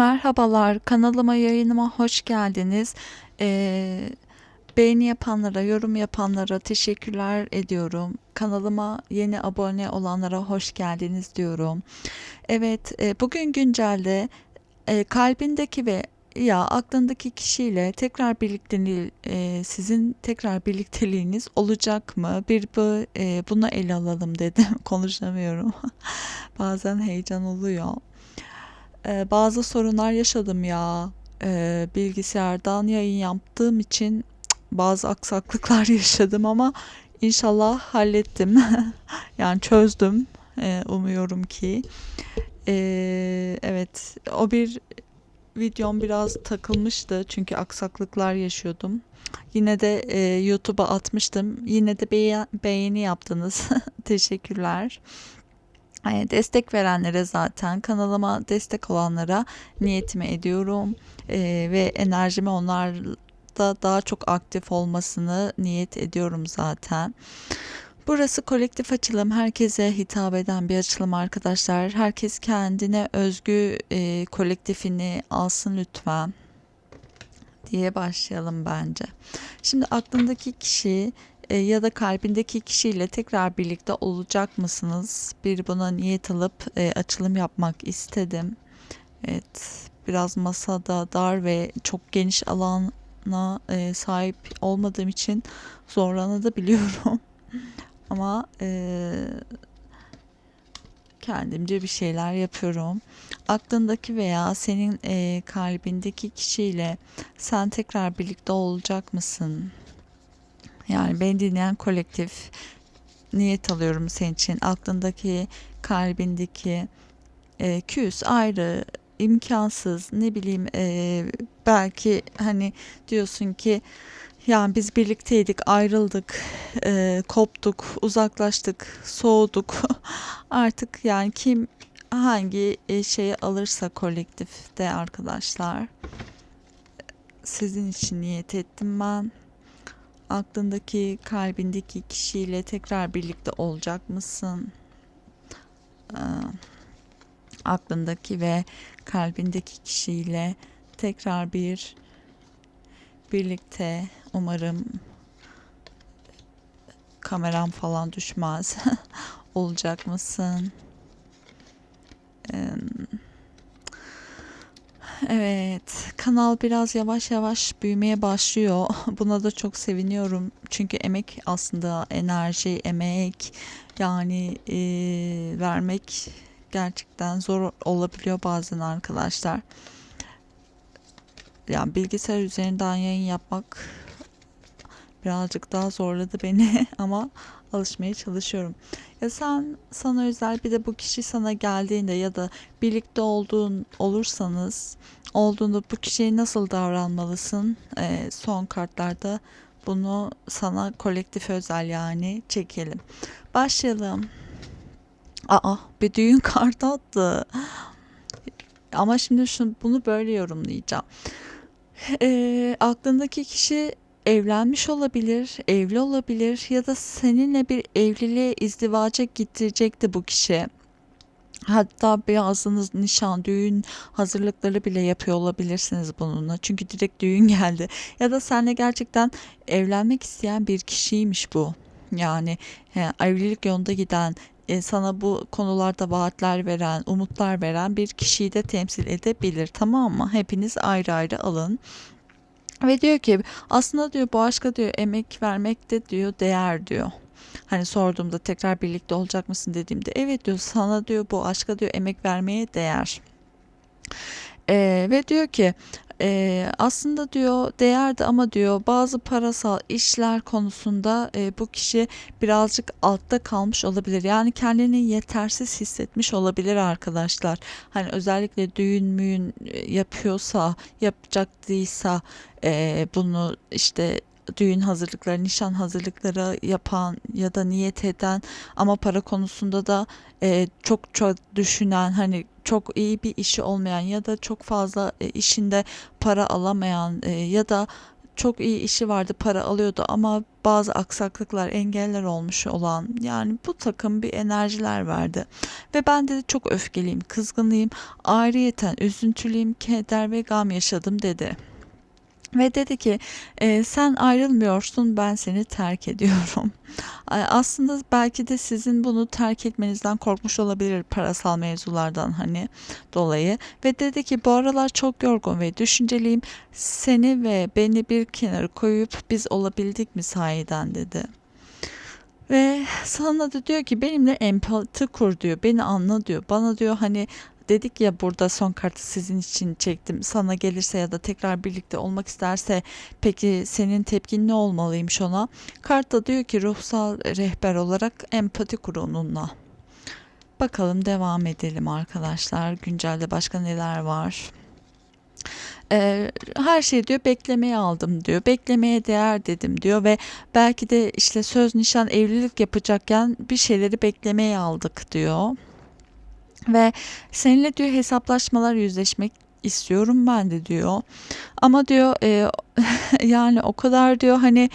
Merhabalar, kanalıma, yayınıma hoş geldiniz. Eee, beğeni yapanlara, yorum yapanlara teşekkürler ediyorum. Kanalıma yeni abone olanlara hoş geldiniz diyorum. Evet, eee, bugün güncelde eee, kalbindeki ve ya aklındaki kişiyle tekrar birlikteliği, eee, sizin tekrar birlikteliğiniz olacak mı? Bir bu eee, bunu ele alalım dedim. Konuşamıyorum. Bazen heyecan oluyor. Eee, bazı sorunlar yaşadım ya. Eee, bilgisayardan yayın yaptığım için bazı aksaklıklar yaşadım ama inşallah hallettim. Yani çözdüm. Eee, umuyorum ki. Eee, evet, o bir videom biraz takılmıştı çünkü aksaklıklar yaşıyordum. Yine de eee, YouTube'a atmıştım. Yine de beğen- beğeni yaptınız. Teşekkürler. Destek verenlere zaten kanalıma destek olanlara niyetimi ediyorum Eee, ve enerjimi onlarda daha çok aktif olmasını niyet ediyorum zaten. Burası kolektif açılım, herkese hitap eden bir açılım arkadaşlar. Herkes kendine özgü eee, kolektifini alsın lütfen diye başlayalım bence. Şimdi aklındaki kişi e, ya da kalbindeki kişiyle tekrar birlikte olacak mısınız? Bir buna niyet alıp e, açılım yapmak istedim. Evet, biraz masada dar ve çok geniş alana e, sahip olmadığım için zorlanabiliyorum. Ama e, kendimce bir şeyler yapıyorum. Aklındaki veya senin e, kalbindeki kişiyle sen tekrar birlikte olacak mısın? Yani beni dinleyen kolektif niyet alıyorum senin için. Aklındaki, kalbindeki e, küs, ayrı, imkansız, ne bileyim e, belki hani diyorsun ki yani biz birlikteydik, ayrıldık, e, koptuk, uzaklaştık, soğuduk. Artık yani kim hangi e, şeyi alırsa kolektifte arkadaşlar sizin için niyet ettim ben. Aklındaki, kalbindeki kişiyle tekrar birlikte olacak mısın? Ee, aklındaki ve kalbindeki kişiyle tekrar bir birlikte umarım kameram falan düşmez. olacak mısın? Ee, Evet, kanal biraz yavaş yavaş büyümeye başlıyor. Buna da çok seviniyorum. Çünkü emek aslında enerji, emek yani eee, vermek gerçekten zor olabiliyor bazen arkadaşlar. Yani bilgisayar üzerinden yayın yapmak birazcık daha zorladı beni ama alışmaya çalışıyorum. Ya sen sana özel bir de bu kişi sana geldiğinde ya da birlikte olduğun olursanız olduğunda bu kişiye nasıl davranmalısın? Ee, son kartlarda bunu sana kolektif özel yani çekelim. Başlayalım. Aa bir düğün kartı attı. Ama şimdi şunu, bunu böyle yorumlayacağım. Ee, aklındaki kişi evlenmiş olabilir, evli olabilir ya da seninle bir evliliğe, izdivaca gidecekti bu kişi. Hatta bazınız nişan, düğün hazırlıkları bile yapıyor olabilirsiniz bununla. Çünkü direkt düğün geldi. Ya da seninle gerçekten evlenmek isteyen bir kişiymiş bu. Yani he, evlilik yolunda giden, e, sana bu konularda vaatler veren, umutlar veren bir kişiyi de temsil edebilir. Tamam mı? Hepiniz ayrı ayrı alın. Ve diyor ki aslında diyor bu aşka diyor emek vermek de diyor değer diyor. Hani sorduğumda tekrar birlikte olacak mısın dediğimde evet diyor sana diyor bu aşka diyor emek vermeye değer. Ee, ve diyor ki e, aslında diyor değerdi ama diyor bazı parasal işler konusunda e, bu kişi birazcık altta kalmış olabilir. Yani kendini yetersiz hissetmiş olabilir arkadaşlar. Hani özellikle düğün müğün e, yapıyorsa yapacaktıysa e, bunu işte düğün hazırlıkları, nişan hazırlıkları yapan ya da niyet eden ama para konusunda da e, çok çok düşünen hani çok iyi bir işi olmayan ya da çok fazla e, işinde para alamayan e, ya da çok iyi işi vardı, para alıyordu ama bazı aksaklıklar, engeller olmuş olan yani bu takım bir enerjiler verdi. Ve ben de çok öfkeliyim, kızgınlıyım, ayrıyeten üzüntülüyüm, keder ve gam yaşadım dedi. Ve dedi ki "E, sen ayrılmıyorsun ben seni terk ediyorum. Aslında belki de sizin bunu terk etmenizden korkmuş olabilir parasal mevzulardan hani dolayı. Ve dedi ki bu aralar çok yorgun ve düşünceliyim. Seni ve beni bir kenara koyup biz olabildik mi sahiden dedi. Ve sana da diyor ki benimle empati kur diyor. Beni anla diyor. Bana diyor hani dedik ya burada son kartı sizin için çektim. Sana gelirse ya da tekrar birlikte olmak isterse peki senin tepkin ne olmalıymış ona? Kart da diyor ki ruhsal rehber olarak empati kur onunla. Bakalım devam edelim arkadaşlar. Güncelde başka neler var? Ee, her şey diyor beklemeye aldım diyor. Beklemeye değer dedim diyor ve belki de işte söz nişan evlilik yapacakken bir şeyleri beklemeye aldık diyor. Ve seninle diyor hesaplaşmalar yüzleşmek istiyorum ben de diyor. Ama diyor e, yani o kadar diyor hani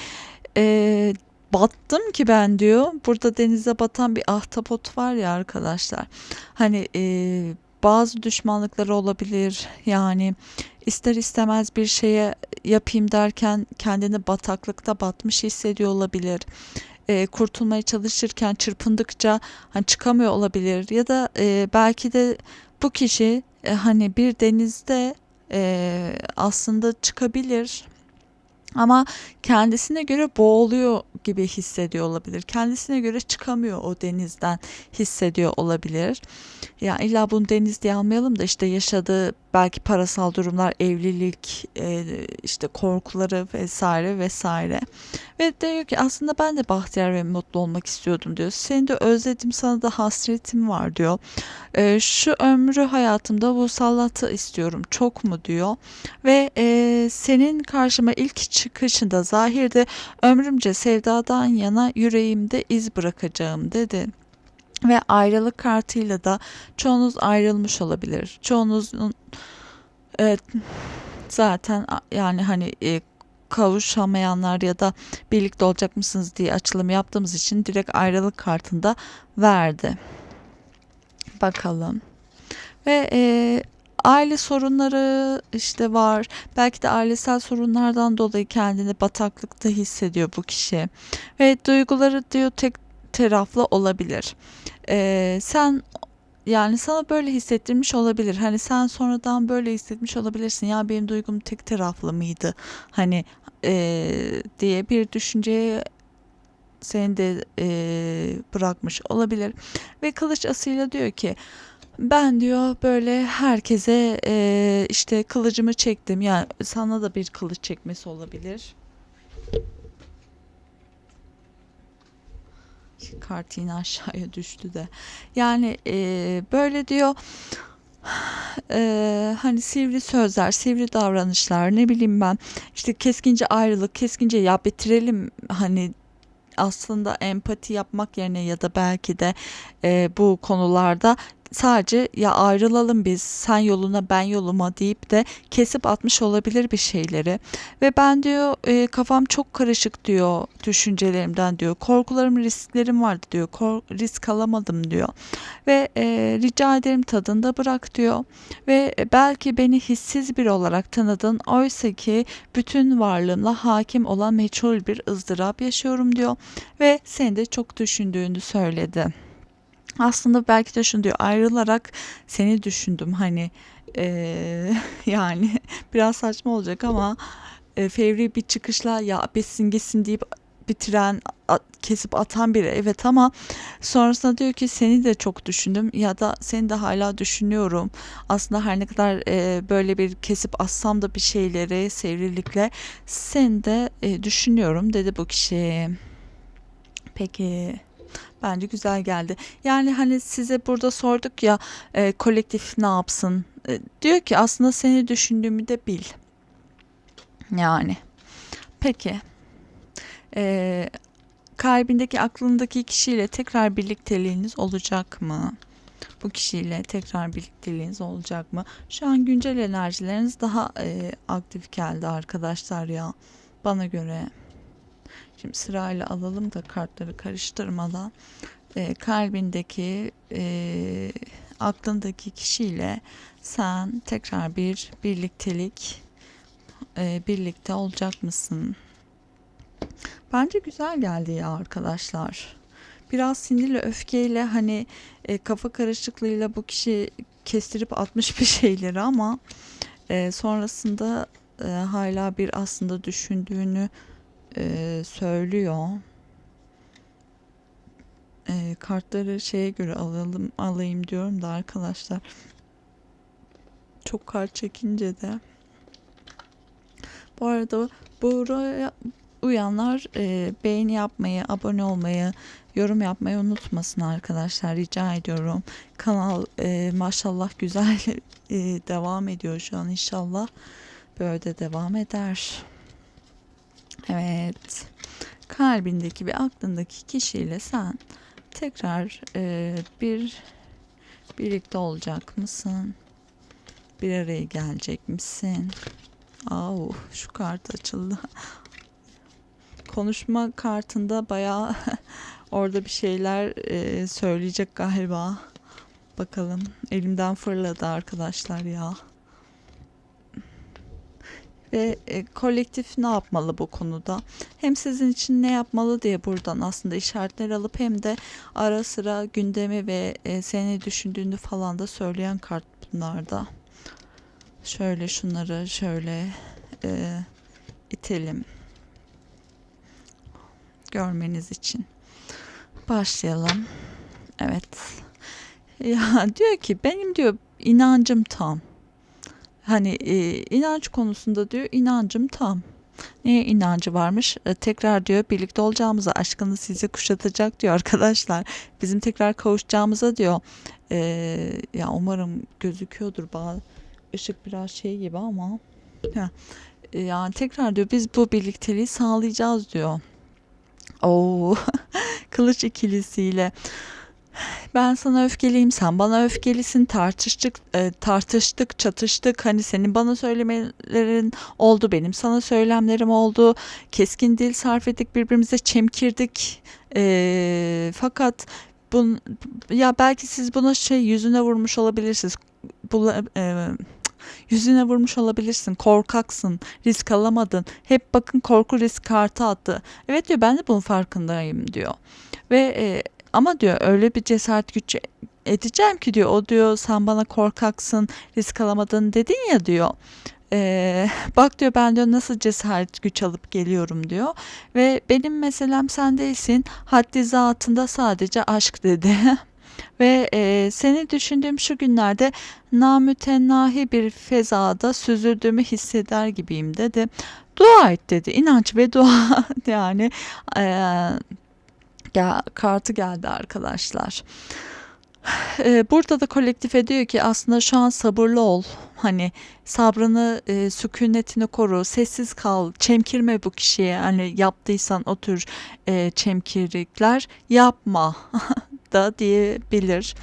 e, battım ki ben diyor. Burada denize batan bir ahtapot var ya arkadaşlar. Hani e, bazı düşmanlıkları olabilir. Yani ister istemez bir şeye yapayım derken kendini bataklıkta batmış hissediyor olabilir. E, kurtulmaya çalışırken çırpındıkça hani çıkamıyor olabilir ya da e, belki de bu kişi e, hani bir denizde e, aslında çıkabilir ama kendisine göre boğuluyor gibi hissediyor olabilir. Kendisine göre çıkamıyor o denizden hissediyor olabilir. Ya illa bunu deniz diye almayalım da işte yaşadığı belki parasal durumlar, evlilik, e, işte korkuları vesaire vesaire. Ve diyor ki aslında ben de bahtiyar ve mutlu olmak istiyordum diyor. Seni de özledim, sana da hasretim var diyor. E, şu ömrü hayatımda bu sallatı istiyorum çok mu diyor. Ve e, senin karşıma ilk çıkışında zahirde ömrümce sevdadan yana yüreğimde iz bırakacağım dedi. Ve ayrılık kartıyla da çoğunuz ayrılmış olabilir. Çoğunuzun evet, zaten yani hani e, kavuşamayanlar ya da birlikte olacak mısınız diye açılım yaptığımız için direkt ayrılık kartında verdi. Bakalım. Ve e, aile sorunları işte var. Belki de ailesel sorunlardan dolayı kendini bataklıkta hissediyor bu kişi. Ve duyguları diyor tek taraflı olabilir. E, sen yani sana böyle hissettirmiş olabilir. Hani sen sonradan böyle hissetmiş olabilirsin. Ya benim duygum tek taraflı mıydı? Hani eee, diye bir düşünceye seni de eee, bırakmış olabilir. Ve kılıç asıyla diyor ki ben diyor böyle herkese eee, işte kılıcımı çektim. Yani sana da bir kılıç çekmesi olabilir. Kart yine aşağıya düştü de. Yani eee, böyle diyor eee, hani sivri sözler, sivri davranışlar ne bileyim ben işte keskince ayrılık, keskince ya bitirelim hani aslında empati yapmak yerine ya da belki de eee, bu konularda sadece ya ayrılalım biz sen yoluna ben yoluma deyip de kesip atmış olabilir bir şeyleri. Ve ben diyor eee, kafam çok karışık diyor düşüncelerimden diyor. Korkularım risklerim vardı diyor. Kor- risk alamadım diyor. Ve eee, rica ederim tadında bırak diyor. Ve belki beni hissiz biri olarak tanıdın oysa ki bütün varlığımla hakim olan meçhul bir ızdırap yaşıyorum diyor. Ve seni de çok düşündüğünü söyledi. Aslında belki de şunu diyor ayrılarak seni düşündüm. Hani eee, yani biraz saçma olacak ama e, fevri bir çıkışla ya bitsin gitsin deyip bitiren a- kesip atan biri evet ama sonrasında diyor ki seni de çok düşündüm ya da seni de hala düşünüyorum. Aslında her ne kadar e, böyle bir kesip assam da bir şeyleri sivrilikle seni de e, düşünüyorum. dedi bu kişi. Peki Bence güzel geldi. Yani hani size burada sorduk ya e, kolektif ne yapsın? E, diyor ki aslında seni düşündüğümü de bil. Yani. Peki. E, kalbindeki aklındaki kişiyle tekrar birlikteliğiniz olacak mı? Bu kişiyle tekrar birlikteliğiniz olacak mı? Şu an güncel enerjileriniz daha e, aktif geldi arkadaşlar ya. bana göre şimdi sırayla alalım da kartları karıştırmadan e, kalbindeki e, aklındaki kişiyle sen tekrar bir birliktelik e, birlikte olacak mısın? Bence güzel geldi ya arkadaşlar. Biraz sinirle öfkeyle hani e, kafa karışıklığıyla bu kişi kestirip atmış bir şeyleri ama e, sonrasında e, hala bir aslında düşündüğünü e, söylüyor. E, kartları şeye göre alalım alayım diyorum da arkadaşlar. Çok kart çekince de. Bu arada buraya uyanlar e, beğeni yapmayı, abone olmayı, yorum yapmayı unutmasın arkadaşlar rica ediyorum. Kanal e, maşallah güzel e, devam ediyor şu an inşallah böyle de devam eder. Evet kalbindeki ve aklındaki kişiyle sen tekrar e, bir birlikte olacak mısın? Bir araya gelecek misin? Au, şu kart açıldı. Konuşma kartında bayağı orada bir şeyler e, söyleyecek galiba. Bakalım. Elimden fırladı arkadaşlar ya. Ve e, kolektif ne yapmalı bu konuda? Hem sizin için ne yapmalı diye buradan aslında işaretler alıp hem de ara sıra gündemi ve e, seni düşündüğünü falan da söyleyen kart bunlarda. Şöyle şunları şöyle e, itelim. Görmeniz için. Başlayalım. Evet. Ya diyor ki benim diyor inancım tam. Hani e, inanç konusunda diyor inancım tam. Neye inancı varmış? E, tekrar diyor birlikte olacağımıza, aşkını sizi kuşatacak diyor arkadaşlar. Bizim tekrar kavuşacağımıza diyor. E, ya umarım gözüküyordur. Bazı ışık biraz şey gibi ama. Heh. E, yani tekrar diyor biz bu birlikteliği sağlayacağız diyor. Oo, kılıç ikilisiyle. Ben sana öfkeliyim, sen bana öfkelisin. Tartıştık, e, tartıştık, çatıştık. Hani senin bana söylemelerin oldu, benim sana söylemlerim oldu. Keskin dil sarf ettik, birbirimize çemkirdik. E, fakat bun, ya belki siz buna şey yüzüne vurmuş olabilirsiniz. Bu, e, yüzüne vurmuş olabilirsin. Korkaksın, risk alamadın. Hep bakın korku risk kartı attı. Evet diyor ben de bunun farkındayım diyor. Ve e, ama diyor öyle bir cesaret güç edeceğim ki diyor o diyor sen bana korkaksın risk alamadın dedin ya diyor. Ee, bak diyor ben diyor nasıl cesaret güç alıp geliyorum diyor. Ve benim meselem sen değilsin haddi zatında sadece aşk dedi. Ve e, seni düşündüğüm şu günlerde namütennahi bir fezada süzüldüğümü hisseder gibiyim dedi. Dua et dedi inanç ve dua. Yani e, gel, kartı geldi arkadaşlar. Ee, burada da kolektif ediyor ki aslında şu an sabırlı ol. Hani sabrını, e, sükunetini koru, sessiz kal, çemkirme bu kişiye. Hani yaptıysan o tür e, çemkirlikler yapma da diyebilir.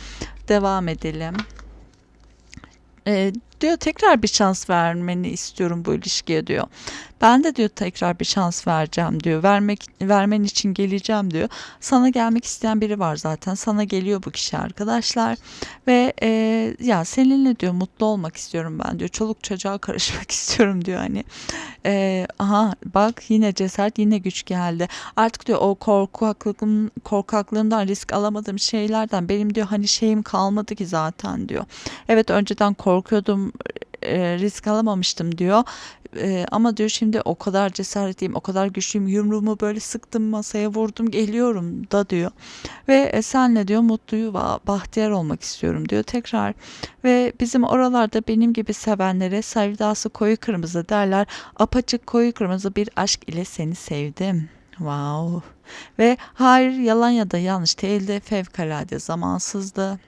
Devam edelim. E, diyor tekrar bir şans vermeni istiyorum bu ilişkiye diyor. Ben de diyor tekrar bir şans vereceğim diyor. Vermek vermen için geleceğim diyor. Sana gelmek isteyen biri var zaten. Sana geliyor bu kişi arkadaşlar. Ve e, ya seninle diyor mutlu olmak istiyorum ben diyor. Çoluk çocuğa karışmak istiyorum diyor hani. E, aha bak yine cesaret yine güç geldi. Artık diyor o korkaklığım, korkaklığımdan risk alamadığım şeylerden benim diyor hani şeyim kalmadı ki zaten diyor. Evet önceden korkuyordum e, risk alamamıştım diyor. E, ama diyor şimdi o kadar cesaretliyim, o kadar güçlüyüm. Yumruğumu böyle sıktım masaya vurdum geliyorum da diyor. Ve e, senle diyor mutluyu bahtiyar olmak istiyorum diyor tekrar. Ve bizim oralarda benim gibi sevenlere sevdası koyu kırmızı derler. Apaçık koyu kırmızı bir aşk ile seni sevdim. Wow. Ve hayır yalan ya da yanlış değildi. Fevkalade zamansızdı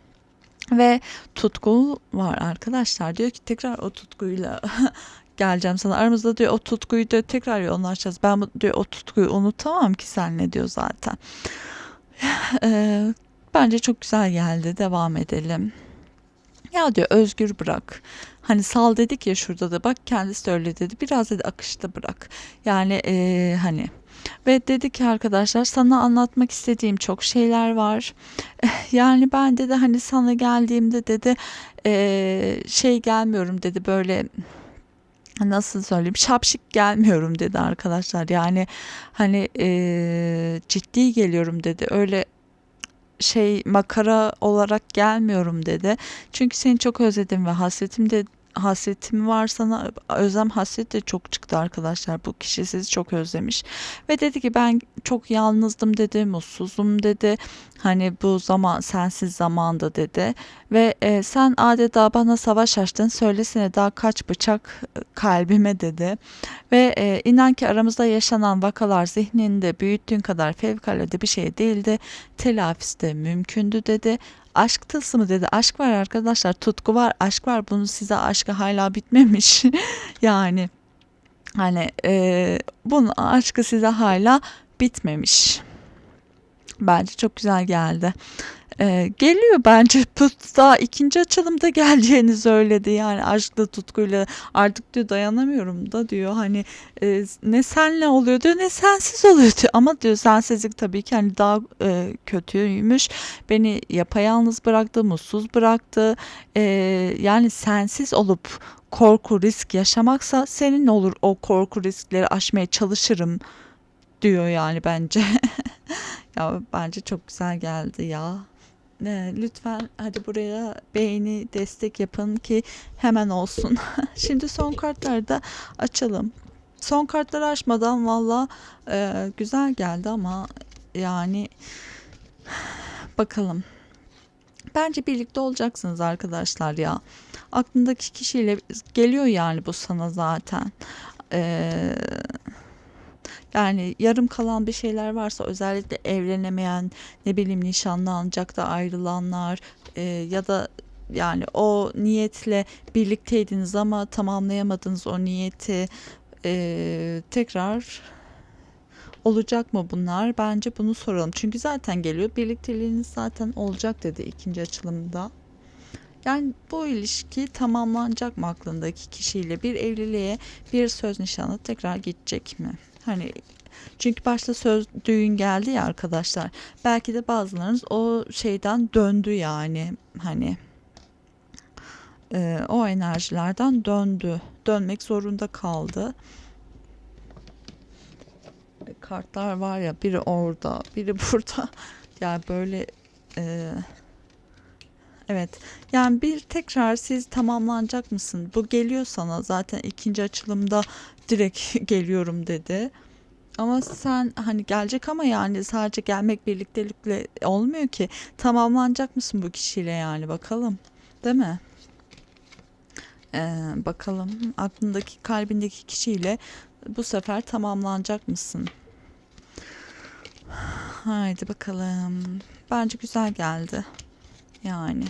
ve tutku var arkadaşlar. Diyor ki tekrar o tutkuyla geleceğim sana. Aramızda diyor o tutkuyu da tekrar yoğunlaşacağız. Ben diyor o tutkuyu unutamam ki sen ne diyor zaten. Bence çok güzel geldi. Devam edelim. Ya diyor özgür bırak. Hani sal dedik ya şurada da bak kendisi de öyle dedi. Biraz dedi akışta bırak. Yani eee, hani ve dedi ki arkadaşlar sana anlatmak istediğim çok şeyler var. Yani ben dedi hani sana geldiğimde dedi şey gelmiyorum dedi böyle nasıl söyleyeyim şapşik gelmiyorum dedi arkadaşlar. Yani hani ciddi geliyorum dedi. Öyle şey makara olarak gelmiyorum dedi. Çünkü seni çok özledim ve hasretim de hasretim var sana. Özlem hasret de çok çıktı arkadaşlar. Bu kişi sizi çok özlemiş. Ve dedi ki ben çok yalnızdım dedi mutsuzum dedi. Hani bu zaman sensiz zamanda dedi. Ve e, sen adeta bana savaş açtın söylesene daha kaç bıçak e, kalbime dedi. Ve e, inan ki aramızda yaşanan vakalar zihninde büyüttüğün kadar fevkalade bir şey değildi. Telafisi de mümkündü dedi aşk tılsımı dedi. Aşk var arkadaşlar, tutku var, aşk var. Bunun size aşkı hala bitmemiş. yani hani e, bunun aşkı size hala bitmemiş. Bence çok güzel geldi. Ee, geliyor bence. Daha ikinci açılımda geleceğini söyledi. Yani aşkla tutkuyla. Artık diyor dayanamıyorum da diyor. Hani e, ne senle oluyor diyor ne sensiz oluyor diyor. Ama diyor sensizlik tabii ki hani daha e, kötüymüş. Beni yapayalnız bıraktı mutsuz bıraktı. E, yani sensiz olup korku risk yaşamaksa senin olur o korku riskleri aşmaya çalışırım diyor yani bence. Ya bence çok güzel geldi ya e, lütfen hadi buraya beğeni destek yapın ki hemen olsun. Şimdi son kartları da açalım. Son kartları açmadan valla e, güzel geldi ama yani bakalım. Bence birlikte olacaksınız arkadaşlar ya. Aklındaki kişiyle geliyor yani bu sana zaten. Eee yani yarım kalan bir şeyler varsa özellikle evlenemeyen ne bileyim nişanlanacak da ayrılanlar e, ya da yani o niyetle birlikteydiniz ama tamamlayamadınız o niyeti e, tekrar olacak mı bunlar? Bence bunu soralım. Çünkü zaten geliyor. Birlikteliğiniz zaten olacak dedi ikinci açılımda. Yani bu ilişki tamamlanacak mı aklındaki kişiyle? Bir evliliğe, bir söz nişanı tekrar gidecek mi? Hani çünkü başta söz düğün geldi ya arkadaşlar. Belki de bazılarınız o şeyden döndü yani. Hani e, o enerjilerden döndü. Dönmek zorunda kaldı. Kartlar var ya biri orada, biri burada. Yani böyle e, Evet. Yani bir tekrar siz tamamlanacak mısın? Bu geliyor sana zaten ikinci açılımda direkt geliyorum dedi. Ama sen hani gelecek ama yani sadece gelmek birliktelikle olmuyor ki. Tamamlanacak mısın bu kişiyle yani bakalım. Değil mi? Ee, bakalım aklındaki kalbindeki kişiyle bu sefer tamamlanacak mısın? Haydi bakalım. Bence güzel geldi. Yani.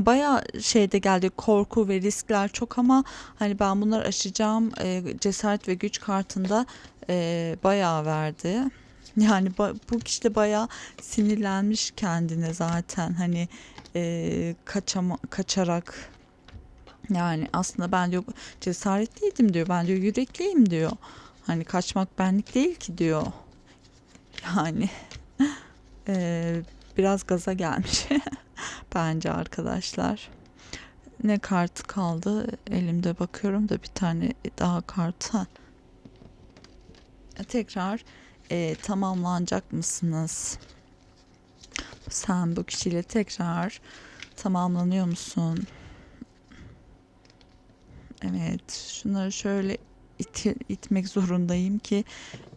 Bayağı şeyde geldi korku ve riskler çok ama hani ben bunları aşacağım e, cesaret ve güç kartında e, bayağı verdi. Yani bu kişi de bayağı sinirlenmiş kendine zaten hani e, kaçama kaçarak yani aslında ben diyor cesaretliydim diyor ben diyor yürekliyim diyor. Hani kaçmak benlik değil ki diyor. Yani e, biraz gaza gelmiş. bence arkadaşlar. Ne kart kaldı? Elimde bakıyorum da bir tane daha kart. Ha. Tekrar e, tamamlanacak mısınız? Sen bu kişiyle tekrar tamamlanıyor musun? Evet, şunları şöyle it itmek zorundayım ki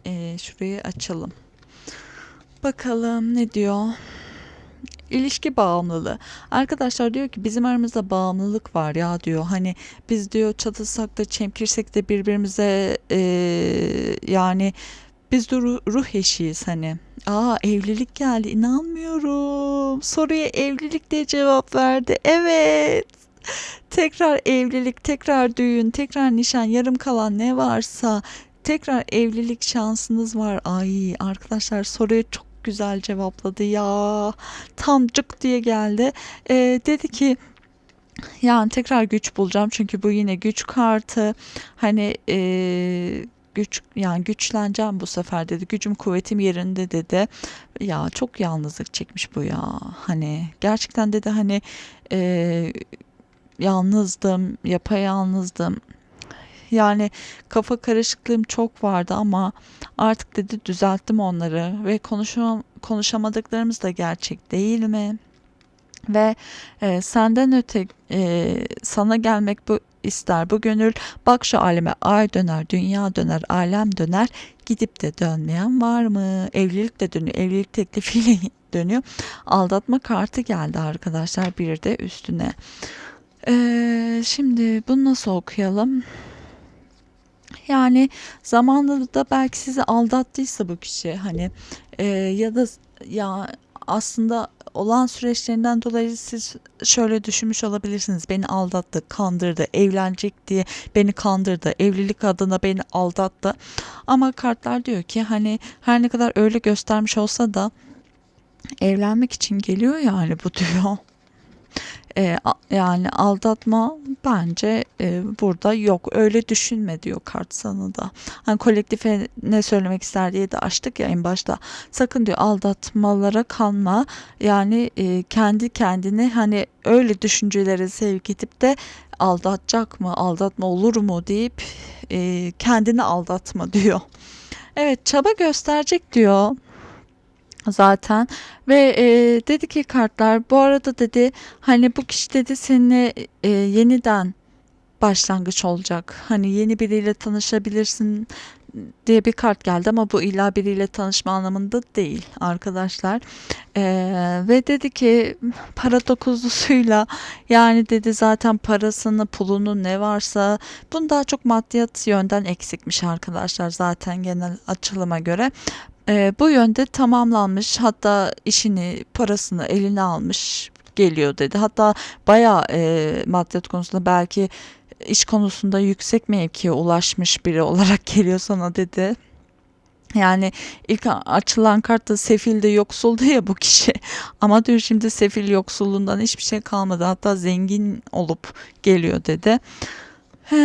e, şurayı açalım. Bakalım ne diyor? İlişki bağımlılığı. Arkadaşlar diyor ki bizim aramızda bağımlılık var ya diyor. Hani biz diyor çatılsak da çemkirsek de birbirimize e, yani biz de ruh, ruh eşiyiz hani. Aa evlilik geldi inanmıyorum. Soruya evlilik diye cevap verdi. Evet. Tekrar evlilik, tekrar düğün, tekrar nişan, yarım kalan ne varsa tekrar evlilik şansınız var. Ay arkadaşlar soruya çok güzel cevapladı ya. Tam cık diye geldi. Ee, dedi ki Yani tekrar güç bulacağım çünkü bu yine güç kartı. Hani eee, güç yani güçleneceğim bu sefer dedi. Gücüm kuvvetim yerinde dedi. Ya çok yalnızlık çekmiş bu ya. Hani gerçekten dedi hani eee, yalnızdım, yapayalnızdım. Yani kafa karışıklığım çok vardı ama artık dedi düzelttim onları ve konuşam konuşamadıklarımız da gerçek değil mi? Ve e, senden öte e, sana gelmek bu ister bu gönül. Bak şu aleme ay döner, dünya döner, alem döner. Gidip de dönmeyen var mı? Evlilik de dönüyor. Evlilik teklifiyle dönüyor. Aldatma kartı geldi arkadaşlar bir de üstüne. E, şimdi bunu nasıl okuyalım? Yani zamanında belki sizi aldattıysa bu kişi hani e, ya da ya aslında olan süreçlerinden dolayı siz şöyle düşünmüş olabilirsiniz. Beni aldattı, kandırdı, evlenecek diye beni kandırdı, evlilik adına beni aldattı. Ama kartlar diyor ki hani her ne kadar öyle göstermiş olsa da evlenmek için geliyor yani bu diyor. E, yani aldatma bence e, burada yok. Öyle düşünme diyor kart sana da. Hani kolektife ne söylemek ister diye de açtık ya en başta. Sakın diyor aldatmalara kanma. Yani e, kendi kendine hani öyle düşüncelere sevk edip de aldatacak mı, aldatma olur mu deyip e, kendini aldatma diyor. Evet çaba gösterecek diyor zaten ve e, dedi ki kartlar bu arada dedi hani bu kişi dedi seninle e, yeniden başlangıç olacak. Hani yeni biriyle tanışabilirsin diye bir kart geldi ama bu illa biriyle tanışma anlamında değil arkadaşlar. Ee, ve dedi ki para dokuzlusuyla yani dedi zaten parasını pulunu ne varsa bunu daha çok maddiyat yönden eksikmiş arkadaşlar zaten genel açılıma göre. Ee, bu yönde tamamlanmış hatta işini parasını eline almış geliyor dedi. Hatta bayağı e, maddiyat konusunda belki iş konusunda yüksek mevkiye ulaşmış biri olarak geliyor sana dedi. Yani ilk açılan kartta sefilde yoksuldu ya bu kişi. Ama diyor şimdi sefil yoksulluğundan hiçbir şey kalmadı. Hatta zengin olup geliyor dedi. He,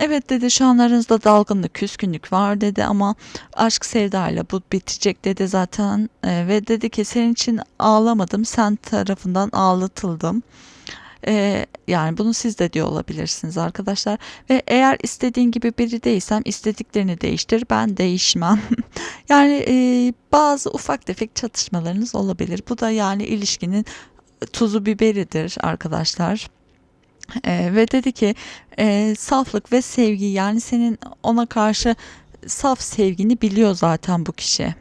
evet dedi şu an aranızda dalgınlık, küskünlük var dedi ama aşk sevdayla bu bitecek dedi zaten. E, ve dedi ki senin için ağlamadım, sen tarafından ağlatıldım. Ee, yani bunu siz de diyor olabilirsiniz arkadaşlar. Ve eğer istediğin gibi biri değilsem istediklerini değiştir. Ben değişmem. yani e, bazı ufak tefek çatışmalarınız olabilir. Bu da yani ilişkinin tuzu biberidir arkadaşlar. Ee, ve dedi ki e, saflık ve sevgi yani senin ona karşı saf sevgini biliyor zaten bu kişi.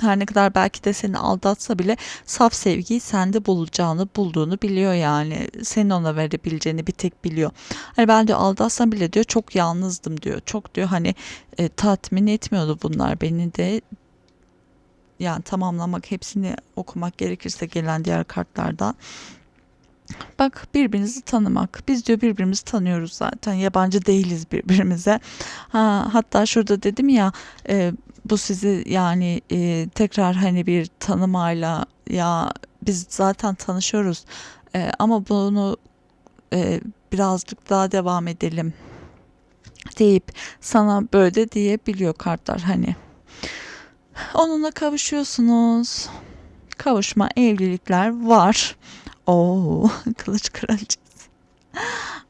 Her ne kadar belki de seni aldatsa bile saf sevgiyi sende bulacağını, bulduğunu biliyor yani. Senin ona verebileceğini bir tek biliyor. Hani ben diyor aldatsam bile diyor çok yalnızdım diyor. Çok diyor hani e, tatmin etmiyordu bunlar beni de. Yani tamamlamak hepsini okumak gerekirse gelen diğer kartlardan. Bak birbirinizi tanımak. Biz diyor birbirimizi tanıyoruz zaten. Yabancı değiliz birbirimize. Ha, hatta şurada dedim ya e, bu sizi yani e, tekrar hani bir tanımayla ya biz zaten tanışıyoruz E, ama bunu e, birazcık daha devam edelim deyip sana böyle de diyebiliyor kartlar hani. Onunla kavuşuyorsunuz. Kavuşma evlilikler var. Oo, kılıç kraliçesi.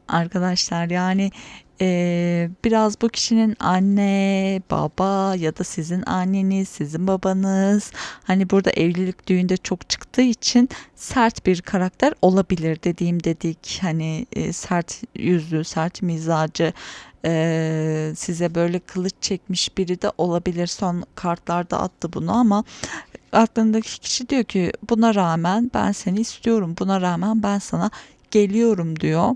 Arkadaşlar yani eee, biraz bu kişinin anne, baba ya da sizin anneniz, sizin babanız hani burada evlilik düğünde çok çıktığı için sert bir karakter olabilir dediğim dedik. Hani e, sert yüzlü, sert mizacı eee, size böyle kılıç çekmiş biri de olabilir. Son kartlarda attı bunu ama aklındaki kişi diyor ki buna rağmen ben seni istiyorum. Buna rağmen ben sana geliyorum diyor.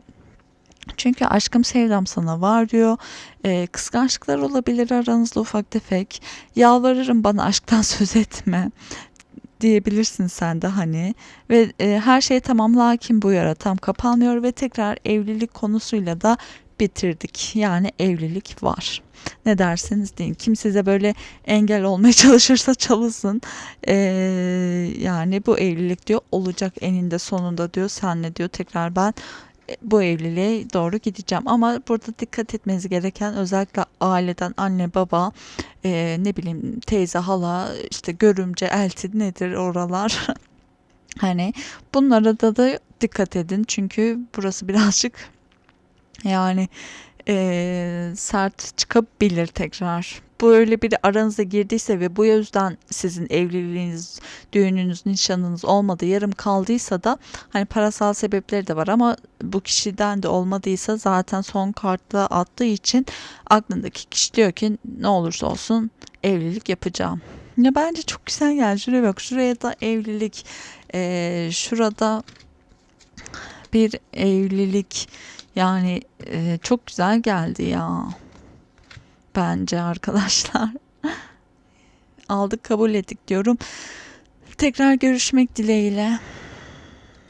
Çünkü aşkım sevdam sana var diyor. Ee, kıskançlıklar olabilir aranızda ufak tefek. Yalvarırım bana aşktan söz etme diyebilirsin sen de hani ve e, her şey tamam lakin bu yara tam kapanmıyor ve tekrar evlilik konusuyla da bitirdik. Yani evlilik var. Ne dersiniz deyin. Kim size böyle engel olmaya çalışırsa çalışsın. Ee, yani bu evlilik diyor olacak eninde sonunda diyor senle diyor tekrar ben e, bu evliliğe doğru gideceğim. Ama burada dikkat etmeniz gereken özellikle aileden anne baba e, ne bileyim teyze hala işte görümce elti nedir oralar hani bunlara da da dikkat edin çünkü burası birazcık yani e, sert çıkabilir tekrar. Böyle biri aranıza girdiyse ve bu yüzden sizin evliliğiniz, düğününüz, nişanınız olmadı, yarım kaldıysa da hani parasal sebepleri de var ama bu kişiden de olmadıysa zaten son kartta attığı için aklındaki kişi diyor ki ne olursa olsun evlilik yapacağım. Ya bence çok güzel geldi. Şuraya bak. Şuraya da evlilik. eee, şurada bir evlilik. Yani eee, çok güzel geldi ya. Bence arkadaşlar. Aldık kabul ettik diyorum. Tekrar görüşmek dileğiyle.